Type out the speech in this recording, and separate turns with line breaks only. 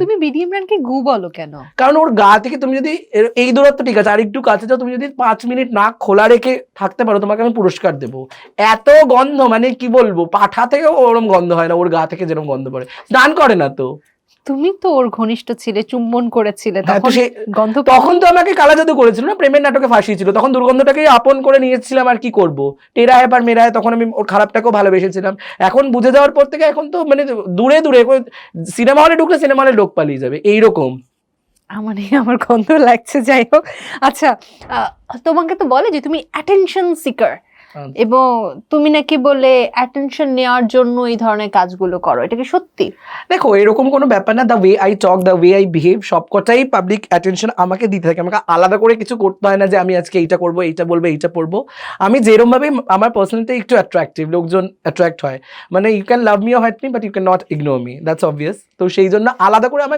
তুমি বিডি ইমরানকে গু বলো কেন?
কারণ ওর গা থেকে তুমি যদি এই দূরত্ব ঠিক আছে আর একটু কাছে যাও তুমি যদি পাঁচ মিনিট নাক খোলা রেখে থাকতে পারো তোমাকে আমি পুরস্কার দেবো। এত গন্ধ মানে কি বলব পাঠা থেকে ওরম গন্ধ হয় না ওর গা থেকে যেরকম গন্ধ পড়ে। স্নান করে না তো?
তুমি তো ওর ঘনিষ্ঠ ছিলে চুম্বন করেছিলে
হ্যাঁ,
তখন গন্ধ
তখন তো আমাকে কালা জাদু করেছিল না? প্রেমের নাটকে ফাঁসিয়েছিল। তখন দুর্গন্ধটাকেই আপন করে নিয়েছিলাম আর কি করব? টেরা হয় পার মেরা তখন আমি ওর খারাপটাকেও ভালোবেসেছিলাম। এখন বুঝে যাওয়ার পর থেকে এখন তো মানে দূরে দূরে সিনেমা হলে ঢুকলে সিনেমা হলে লোক পালিয়ে যাবে এইরকম।
আমার আমার গন্ধ লাগছে যাই হোক। আচ্ছা আহ, তোমাকে তো বলে যে তুমি অ্যাটেনশন সিকার। এবং তুমি নাকি বলে অ্যাটেনশন নেওয়ার জন্য এই ধরনের কাজগুলো করো এটা কি সত্যি?
দেখো এরকম কোনো ব্যাপার না the way I talk the way I behave সবকটাই পাবলিক অ্যাটেনশন আমাকে দিতে থাকে। আমাকে আলাদা করে কিছু করতে হয় না যে আমি আজকে এইটা করব এইটা বলব এইটা পড়ব। আমি যেরকম ভাবে আমার পার্সোনালিটি একটু অ্যাট্রাকটিভ লোকজন অ্যাট্রাক্ট হয়। মানে you can love me or hate me but you can not ignore me that's obvious তো সেই জন্য আলাদা করে আমার